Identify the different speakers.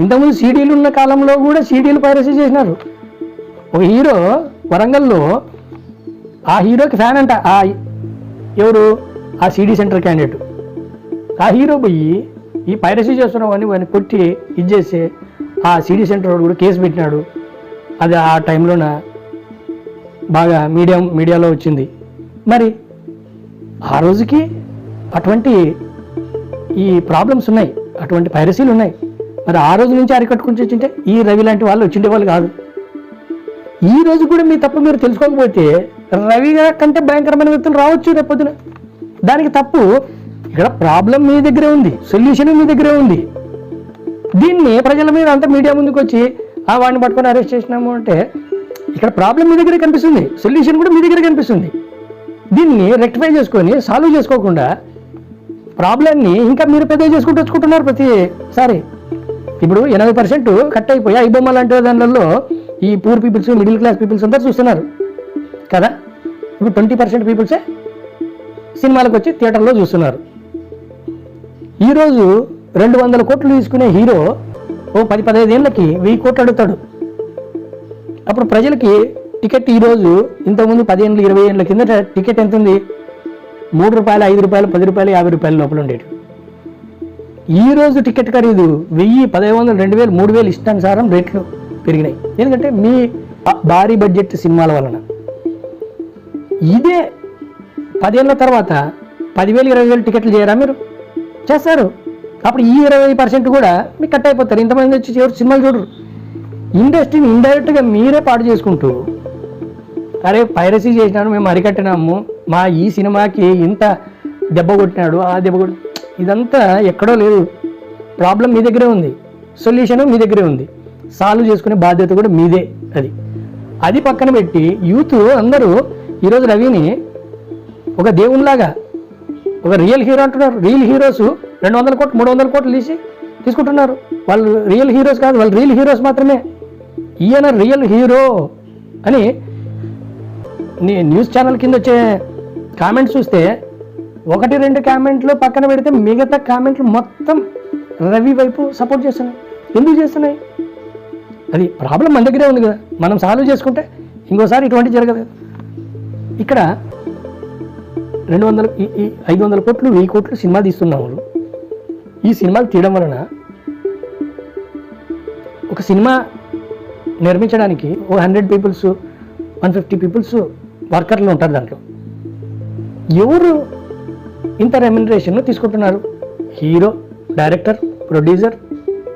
Speaker 1: ఇంతకుముందు సీడీలు ఉన్న కాలంలో కూడా సీడీలు పైరసీ చేసినారు. ఒక హీరో వరంగల్లో ఆ హీరోకి ఫ్యాన్ అంట ఆ ఎవరు? ఆ సీడీ సెంటర్ క్యాండిడేట్. ఆ హీరో పోయి ఈ పైరసీ చేస్తున్నామని వాడిని కొట్టి ఇది ఆ సీడీ సెంటర్ వాడు కూడా కేసు పెట్టినాడు. అది ఆ టైంలోన బాగా మీడియం మీడియాలో వచ్చింది. మరి ఆ రోజుకి అటువంటి ఈ ప్రాబ్లమ్స్ ఉన్నాయి అటువంటి పైరసీలు ఉన్నాయి. మరి ఆ రోజు నుంచి అరికట్టుకుని వచ్చింటే ఈ రవి లాంటి వాళ్ళు వచ్చిండే వాళ్ళు కాదు. ఈ రోజు కూడా మీ తప్పు మీరు తెలుసుకోకపోతే రవి కంటే భయంకరమైన వ్యక్తులు రావచ్చు రేపొద్దున దానికి తప్పు ఇక్కడ ప్రాబ్లం మీ దగ్గరే ఉంది సొల్యూషన్ మీ దగ్గరే ఉంది. దీన్ని ప్రజల మీద అంతా మీడియా ముందుకు వచ్చి ఆ వాడిని పట్టుకొని అరెస్ట్ చేసినాము అంటే ఇక్కడ ప్రాబ్లం మీ దగ్గరే కనిపిస్తుంది సొల్యూషన్ కూడా మీ దగ్గరే కనిపిస్తుంది. దీన్ని రెక్టిఫై చేసుకొని సాల్వ్ చేసుకోకుండా ప్రాబ్లమ్ని ఇంకా మీరు పెద్ద చేసుకుంటూ వచ్చుకుంటున్నారు ప్రతిసారి ఇప్పుడు ఎనభై పర్సెంట్ కట్ అయిపోయి ఐబొమ్మ లాంటి దానిలో ఈ poor peoples middle class peoples అందరు చూస్తున్నారు. కదా? ఇప్పుడు ట్వంటీ పర్సెంట్ పీపుల్సే సినిమాలకు వచ్చి థియేటర్లో చూస్తున్నారు. ఈరోజు రెండు వందల కోట్లు తీసుకునే హీరో ఓ పది పదహైదు ఏళ్ళకి వెయ్యి కోట్లు అడుగుతాడు. అప్పుడు ప్రజలకి టికెట్ ఈరోజు ఇంతకుముందు పదిహేను ఇరవై ఏళ్ళ కిందట టికెట్ ఎంత ఉంది మూడు రూపాయలు ఐదు రూపాయలు పది రూపాయలు యాభై రూపాయల లోపల ఉండేది ఈ రోజు టికెట్ ఖరీదు వెయ్యి పదహైదు వందలు రెండు వేలు మూడు వేలు ఇష్టానుసారం రేట్లు పెరిగినాయి. ఎందుకంటే మీ భారీ బడ్జెట్ సినిమాల వలన. ఇదే పదేళ్ళ తర్వాత పదివేలు ఇరవై వేలు టికెట్లు చేయరా మీరు? చేస్తారు. అప్పుడు ఈ ఇరవై పర్సెంట్ కూడా మీకు కట్ అయిపోతారు. ఇంతమంది వచ్చి ఎవరు సినిమాలు చూడరు. ఇండస్ట్రీని ఇండైరెక్ట్గా మీరే పాడు చేసుకుంటూ అరే పైరసీ చేసినాడు మేము అరికట్టినాము మా ఈ సినిమాకి ఇంత దెబ్బ కొట్టినాడు ఆ దెబ్బ కొట్టి ఇదంతా ఎక్కడో లేదు. ప్రాబ్లం మీ దగ్గరే ఉంది. సొల్యూషన్ మీ దగ్గరే ఉంది. సాల్వ్ చేసుకునే బాధ్యత కూడా మీదే అది. అది పక్కన పెట్టి యూత్ అందరూ ఈరోజు రవిని ఒక దేవునిలాగా ఒక రియల్ హీరో అంటున్నారు. రియల్ హీరోస్ రెండు వందల కోట్లు మూడు వందల కోట్లు తీసి తీసుకుంటున్నారు. వాళ్ళు రియల్ హీరోస్ కాదు వాళ్ళు రియల్ హీరోస్ మాత్రమే. ఈయన రియల్ హీరో అని న్యూస్ ఛానల్ కింద వచ్చే కామెంట్స్ చూస్తే ఒకటి రెండు కామెంట్లు పక్కన పెడితే మిగతా కామెంట్లు మొత్తం రవి వైపు సపోర్ట్ చేస్తున్నాయి. ఎందుకు చేస్తున్నాయి? అది ప్రాబ్లం మన దగ్గరే ఉంది కదా. మనం సాల్వ్ చేసుకుంటే ఇంకోసారి ఇటువంటి జరగదు ఇక్కడ రెండు వందల ఈ- ఈ ఐదు వందల కోట్లు వెయ్యి కోట్లు సినిమా తీస్తున్నాం వాళ్ళు. ఈ సినిమాలు తీయడం వలన ఒక సినిమా నిర్మించడానికి ఓ hundred peoples one fifty peoples వర్కర్లు ఉంటారు దాంట్లో. ఎవరు ఇంత రెమ్యునరేషన్ తీసుకుంటున్నారు. Hero director producer